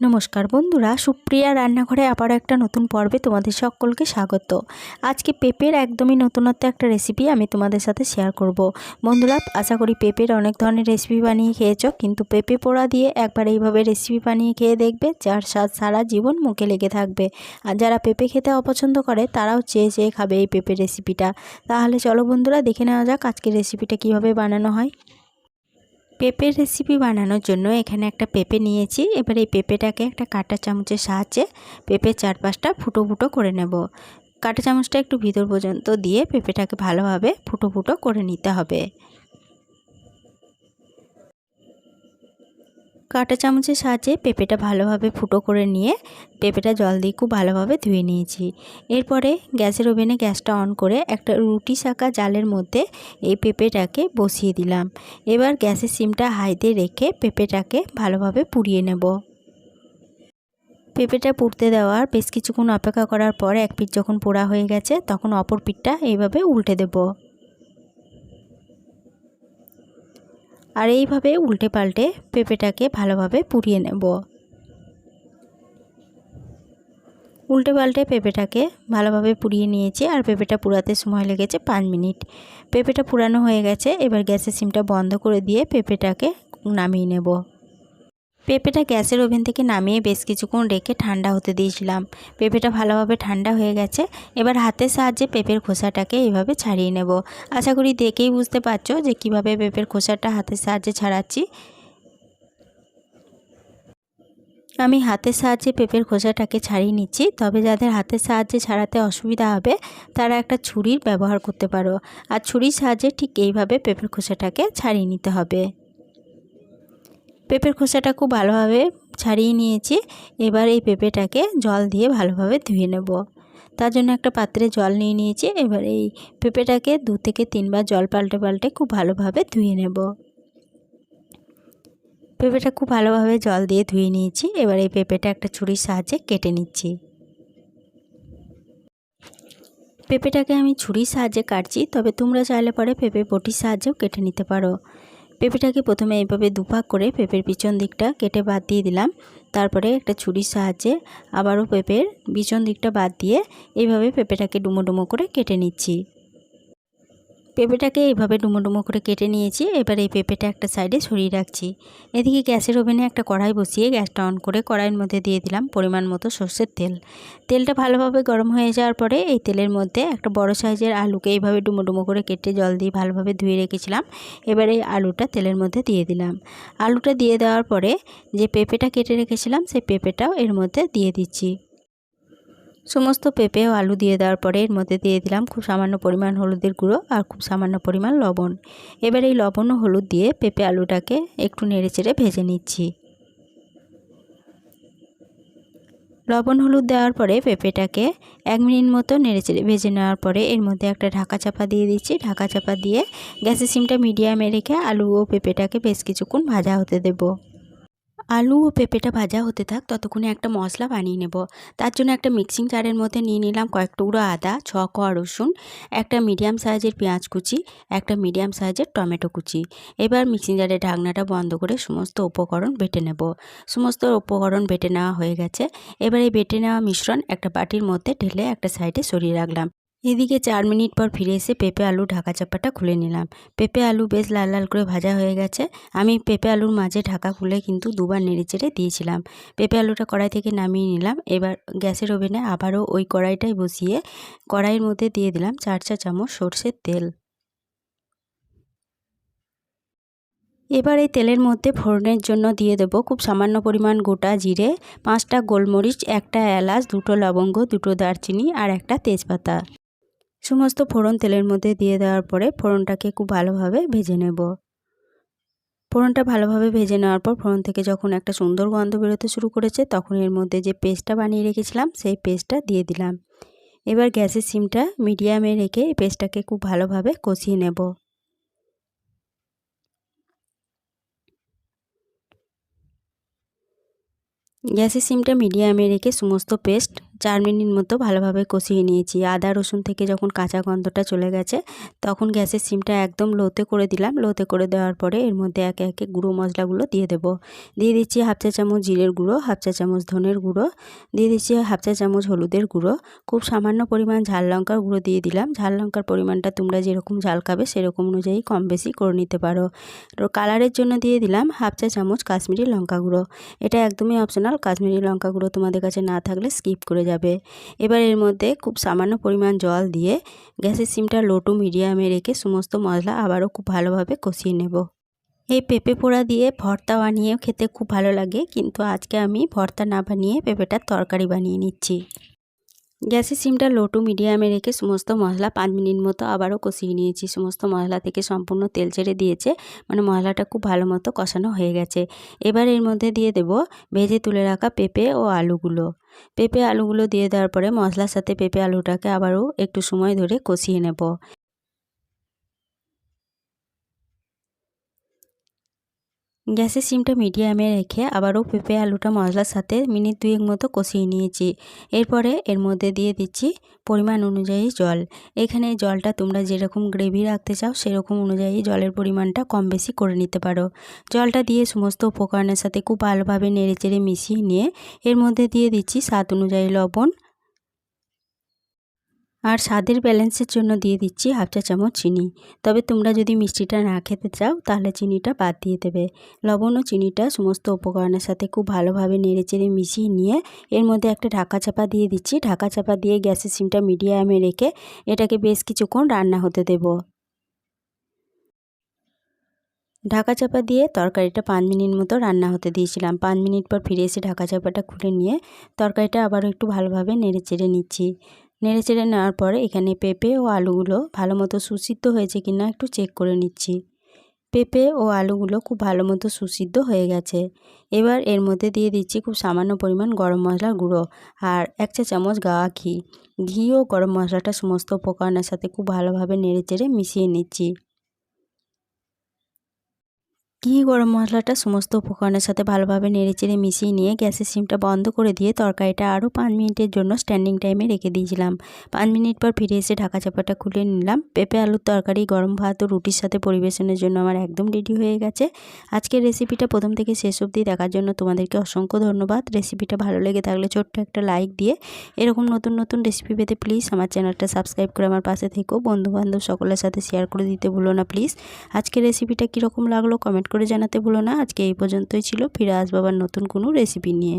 নমস্কার বন্ধুরা, সুপ্রিয়া রান্নাঘরে আবারও একটা নতুন পর্বে তোমাদের সকলকে স্বাগত। আজকে পেঁপের একদমই নতুনত্ব একটা রেসিপি আমি তোমাদের সাথে শেয়ার করব। বন্ধুরা, আশা করি পেঁপের অনেক ধরনের রেসিপি বানিয়ে খেয়েছো, কিন্তু পেঁপে পোড়া দিয়ে একবার এইভাবে রেসিপি বানিয়ে খেয়ে দেখবে, যার স্বাদ সারা জীবন মুখে লেগে থাকবে। আর যারা পেঁপে খেতে অপছন্দ করে, তারাও চেয়ে চেয়ে খাবে এই পেঁপের রেসিপিটা তাহলে চলো বন্ধুরা, দেখে নেওয়া যাক আজকের রেসিপিটা কীভাবে বানানো হয়। পেঁপের রেসিপি বানানোর জন্য এখানে একটা পেঁপে নিয়েছি। এবার এই পেঁপেটাকে একটা কাঁটা চামচের সাহায্যে পেঁপের চারপাশটা ফুটো ফুটো করে নেব। কাঁটা চামচটা একটু ভিতর পর্যন্ত দিয়ে পেঁপেটাকে ভালোভাবে ফুটো ফুটো করে নিতে হবে। কাঁটা চামচের সাহায্যে পেঁপেটা ভালোভাবে ফুটো করে নিয়ে পেঁপেটা জল দিয়ে খুব ভালোভাবে ধুয়ে নিয়েছি। এরপরে গ্যাসের ওভেনে গ্যাসটা অন করে একটা রুটি শাঁকা জালের মধ্যে এই পেঁপেটাকে বসিয়ে দিলাম। এবার গ্যাসের সিমটা হাইতে রেখে পেঁপেটাকে ভালোভাবে পুড়িয়ে নেব। পেঁপেটা পুড়তে দেওয়ার বেশ কিছুক্ষণ অপেক্ষা করার পর এক পিঠ যখন পোড়া হয়ে গেছে, তখন অপর পিঠটা এইভাবে উল্টে দেবো। আর এইভাবে উল্টে পাল্টে পেঁপেটাকে ভালোভাবে পুড়িয়ে নেব। উল্টে পাল্টে পেঁপেটাকে ভালোভাবে পুড়িয়ে নিয়েছি আর পেঁপেটা পুরাতে সময় লেগেছে পাঁচ মিনিট। পেঁপেটা পুরানো হয়ে গেছে, এবার গ্যাসের সিমটা বন্ধ করে দিয়ে পেঁপেটাকে নামিয়ে নেব। পেঁপেটা গ্যাসের ওভেন থেকে নামিয়ে বেশ কিছুক্ষণ রেখে ঠান্ডা হতে দিয়েছিলাম। পেঁপেটা ভালোভাবে ঠান্ডা হয়ে গেছে। এবার হাতের সাহায্যে পেঁপের খোসাটাকে এইভাবে ছাড়িয়ে নেব। আশা করি দেখেই বুঝতে পারছ যে কীভাবে পেঁপের খোসাটা হাতের সাহায্যে ছাড়াচ্ছি। আমি হাতের সাহায্যে পেঁপের খোসাটাকে ছাড়িয়ে নিচ্ছি। তবে যাদের হাতের সাহায্যে ছাড়াতে অসুবিধা হবে, তারা একটা ছুরির ব্যবহার করতে পারো। আর ছুরির সাহায্যে ঠিক এইভাবে পেঁপের খোসাটাকে ছাড়িয়ে নিতে হবে। পেঁপের খোসাটা খুব ভালোভাবে ছাড়িয়ে নিয়েছি। এবার এই পেঁপেটাকে জল দিয়ে ভালোভাবে ধুয়ে নেব। তার জন্য একটা পাত্রে জল নিয়ে নিয়েছি। এবার এই পেঁপেটাকে দু থেকে তিনবার জল পাল্টে পাল্টে খুব ভালোভাবে ধুয়ে নেব। পেঁপেটা খুব ভালোভাবে জল দিয়ে ধুয়ে নিয়েছি। এবার এই পেঁপেটা একটা ছুরির সাহায্যে কেটে নিচ্ছি। পেঁপেটাকে আমি ছুরির সাহায্যে কাটছি। তবে তোমরা চাইলে পরে পেঁপে বটির সাহায্যেও কেটে নিতে পারো। পেঁপেটাকে প্রথমে এইভাবে দুভাগ করে পেঁপের পিছন দিকটা কেটে বাদ দিয়ে দিলাম। তারপরে একটা ছুরির সাহায্যে আবারও পেঁপের পিছন দিকটা বাদ দিয়ে এইভাবে পেঁপেটাকে ডুমো ডুমো করে কেটে নিচ্ছি। পেঁপেটাকে এইভাবে ডুমো ডুমো করে কেটে নিয়েছি। এবার এই পেঁপেটা একটা সাইডে সরিয়ে রাখছি। এদিকে গ্যাসের ওভেনে একটা কড়াই বসিয়ে গ্যাসটা অন করে কড়াইয়ের মধ্যে দিয়ে দিলাম পরিমাণ মতো সর্ষের তেল। তেলটা ভালোভাবে গরম হয়ে যাওয়ার পরে এই তেলের মধ্যে একটা বড় সাইজের আলুকে এইভাবে ডুমো ডুমো করে কেটে জল দিয়ে ভালোভাবে ধুয়ে রেখেছিলাম। এবার এই আলুটা তেলের মধ্যে দিয়ে দিলাম। আলুটা দিয়ে দেওয়ার পরে যে পেঁপেটা কেটে রেখেছিলাম, সেই পেঁপেটাও এর মধ্যে দিয়ে দিচ্ছি। সমস্ত পেঁপে ও আলু দিয়ে দেওয়ার পরে এর মধ্যে দিয়ে দিলাম খুব সামান্য পরিমাণ হলুদের গুঁড়ো আর খুব সামান্য পরিমাণ লবণ। এবার এই লবণ ও হলুদ দিয়ে পেঁপে আলুটাকে একটু নেড়ে চেড়ে ভেজে নিচ্ছি। লবণ হলুদ দেওয়ার পরে পেঁপেটাকে এক মিনিট মতো নেড়ে চেড়ে ভেজে নেওয়ার পরে এর মধ্যে একটা ঢাকা চাপা দিয়ে দিচ্ছি। ঢাকা চাপা দিয়ে গ্যাসের সিমটা মিডিয়ামে রেখে আলু ও পেঁপেটাকে বেশ কিছুক্ষণ ভাজা হতে দেবো। আলু ও পেঁপেটা ভাজা হতে থাক, ততক্ষণে একটা মশলা বানিয়ে নেব। তার জন্য একটা মিক্সিং জারের মধ্যে নিয়ে নিলাম কয়েক টুকরো আদা, ছ কোয়া রসুন, একটা মিডিয়াম সাইজের পেঁয়াজ কুচি, একটা মিডিয়াম সাইজের টমেটো কুচি। এবার মিক্সিং জারের ঢাকনাটা বন্ধ করে সমস্ত উপকরণ বেটে নেব। সমস্ত উপকরণ বেটে নেওয়া হয়ে গেছে। এবার এই বেটে নেওয়া মিশ্রণ একটা বাটির মধ্যে ঢেলে একটা সাইডে সরিয়ে রাখলাম। এদিকে চার মিনিট পর ফিরে এসে পেঁপে আলু ঢাকা চাপাটা খুলে নিলাম। পেঁপে আলু বেশ লাল লাল করে ভাজা হয়ে গেছে। আমি পেঁপে আলুর মাঝে ঢাকা খুলে কিন্তু দুবার নেড়ে চেড়ে দিয়েছিলাম। পেঁপে আলুটা কড়াই থেকে নামিয়ে নিলাম। এবার গ্যাসের ওভেনে আবারও ওই কড়াইটাই বসিয়ে কড়াইয়ের মধ্যে দিয়ে দিলাম চার চা চামচ সর্ষের তেল। এবার এই তেলের মধ্যে ফোড়নের জন্য দিয়ে দেব খুব সামান্য পরিমাণ গোটা জিরে, পাঁচটা গোলমরিচ, একটা এলাচ, দুটো লবঙ্গ, দুটো দারচিনি আর একটা তেজপাতা। সমস্ত ফোড়ন তেলের মধ্যে দিয়ে দেওয়ার পরে ফোড়নটাকে খুব ভালোভাবে ভেজে নেব। ফোড়নটা ভালোভাবে ভেজে নেওয়ার পর ফোড়ন থেকে যখন একটা সুন্দর গন্ধ বেরোতে শুরু করেছে, তখন এর মধ্যে যে পেস্টটা বানিয়ে রেখেছিলাম, সেই পেস্টটা দিয়ে দিলাম। এবার গ্যাসের সিমটা মিডিয়ামে রেখে এই পেস্টটাকে খুব ভালোভাবে কষিয়ে নেব। গ্যাসের সিমটা মিডিয়ামে রেখে সমস্ত পেস্ট চার মিনিট মতো ভালোভাবে কষিয়ে নিয়েছি। আদা, রসুন থেকে যখন কাঁচা গন্ধটা চলে গেছে, তখন গ্যাসের সিমটা একদম লোতে করে দিলাম। লোতে করে দেওয়ার পরে এর মধ্যে একে একে গুঁড়ো মশলাগুলো দিয়ে দেবো। দিয়ে দিচ্ছি হাফ চা চামচ জিরের গুঁড়ো, হাফ চা চামচ ধনের গুঁড়ো, দিয়ে দিচ্ছি হাফ চা চামচ হলুদের গুঁড়ো। খুব সামান্য পরিমাণ ঝাল লঙ্কার গুঁড়ো দিয়ে দিলাম। ঝাল লঙ্কার পরিমাণটা তোমরা যেরকম ঝাল খাবে, সেরকম অনুযায়ী কম বেশি করে নিতে পারো। কালারের জন্য দিয়ে দিলাম হাফ চা চামচ কাশ্মীরি লঙ্কা গুঁড়ো। এটা একদমই অপশনাল কাশ্মীরি লঙ্কা গুঁড়ো তোমাদের কাছে না থাকলে স্কিপ করে যাবে। এবার এর মধ্যে খুব সামান্য পরিমাণ জল দিয়ে গ্যাসের সিমটা লো টু মিডিয়ামে রেখে সমস্ত মশলা আবারও খুব ভালোভাবে কষিয়ে নেব। এই পেঁপে পোড়া দিয়ে ভর্তা বানিয়েও খেতে খুব ভালো লাগে, কিন্তু আজকে আমি ভর্তা না বানিয়ে পেঁপেটার তরকারি বানিয়ে নিচ্ছি। গ্যাসের সিমটা লো টু মিডিয়ামে রেখে সমস্ত মশলা পাঁচ মিনিট মতো আবারও কষিয়ে নিয়েছি। সমস্ত মশলা থেকে সম্পূর্ণ তেল ছেড়ে দিয়েছে। মানে মশলাটা খুব ভালো মতো কষানো হয়ে গেছে। এবার এর মধ্যে দিয়ে দেব ভেজে তুলে রাখা পেঁপে ও আলুগুলো। পেঁপে আলুগুলো দিয়ে দেওয়ার পরে মশলার সাথে পেঁপে আলুটাকে আবারও একটু সময় ধরে কষিয়ে নেব। গ্যাসের সিমটা মিডিয়ামে রেখে আবারও পেঁপে, আলুটা, মশলার সাথে মিনিট দুয়েক মতো কষিয়ে নিয়েছি। এরপরে এর মধ্যে দিয়ে দিচ্ছি পরিমাণ অনুযায়ী জল। এখানে জলটা তোমরা যেরকম গ্রেভি রাখতে চাও, সেরকম অনুযায়ী জলের পরিমাণটা কম বেশি করে নিতে পারো। জলটা দিয়ে সমস্ত উপকরণের সাথে খুব ভালোভাবে নেড়েচেড়ে মিশিয়ে নিয়ে এর মধ্যে দিয়ে দিচ্ছি স্বাদ অনুযায়ী লবণ আর স্বাদের ব্যালেন্সের জন্য দিয়ে দিচ্ছি হাফ চা চামচ চিনি। তবে তোমরা যদি মিষ্টিটা না খেতে চাও, তাহলে চিনিটা বাদ দিয়ে দেবে। লবণ ও চিনিটা সমস্ত উপকরণের সাথে খুব ভালোভাবে নেড়েচেড়ে মিশিয়ে নিয়ে এর মধ্যে একটা ঢাকা চাপা দিয়ে দিচ্ছি। ঢাকা চাপা দিয়ে গ্যাসের সিমটা মিডিয়ামে রেখে এটাকে বেশ কিছুক্ষণ রান্না হতে দেব। ঢাকা চাপা দিয়ে তরকারিটা পাঁচ মিনিট মতো রান্না হতে দিয়েছিলাম। পাঁচ মিনিট পর ফিরে এসে ঢাকা চাপাটা খুলে নিয়ে তরকারিটা আবারও একটু ভালোভাবে নেড়ে চেড়ে নিচ্ছি। নেড়ে চেড়ে নেওয়ার পরে এখানে পেঁপে ও আলুগুলো ভালো মতো সুসিদ্ধ হয়েছে কিনা একটু চেক করে নিচ্ছি। পেঁপে ও আলুগুলো খুব ভালো মতো সুসিদ্ধ হয়ে গেছে। এবার এর মধ্যে দিয়ে দিচ্ছি খুব সামান্য পরিমাণ গরম মশলার গুঁড়ো আর এক চা চামচ গাওয়া ঘি। ঘি ও গরম মশলাটা সমস্ত উপকরণের সাথে খুব ভালোভাবে নেড়ে চেড়ে মিশিয়ে নিচ্ছি। ঘি, গরম মশলাটা সমস্ত উপকরণের সাথে ভালোভাবে নেড়েচেড়ে মিশিয়ে নিয়ে গ্যাসের সিমটা বন্ধ করে দিয়ে তরকারিটা আরও পাঁচ মিনিটের জন্য স্ট্যান্ডিং টাইমে রেখে দিয়েছিলাম। পাঁচ মিনিট পর ফিরে এসে ঢাকা চাপাটা খুলে নিলাম। পেঁপে আলুর তরকারি, গরম ভাত ও রুটির সাথে পরিবেশনের জন্য আমার একদম রেডি হয়ে গেছে। আজকের রেসিপিটা প্রথম থেকে শেষ অবধি দেখার জন্য তোমাদেরকে অসংখ্য ধন্যবাদ। রেসিপিটা ভালো লেগে থাকলে ছোট্ট একটা লাইক দিয়ে এরকম নতুন নতুন রেসিপি পেতে প্লিজ আমার চ্যানেলটা সাবস্ক্রাইব করে আমার পাশে থেকেও বন্ধুবান্ধব সকলের সাথে শেয়ার করে দিতে ভুলো না প্লিজ। আজকের রেসিপিটা কীরকম লাগল কমেন্ট করে জানাতে ভুলো না। আজকে এই পর্যন্তই ছিল। ফিরে আসব আবার নতুন কোনো রেসিপি নিয়ে।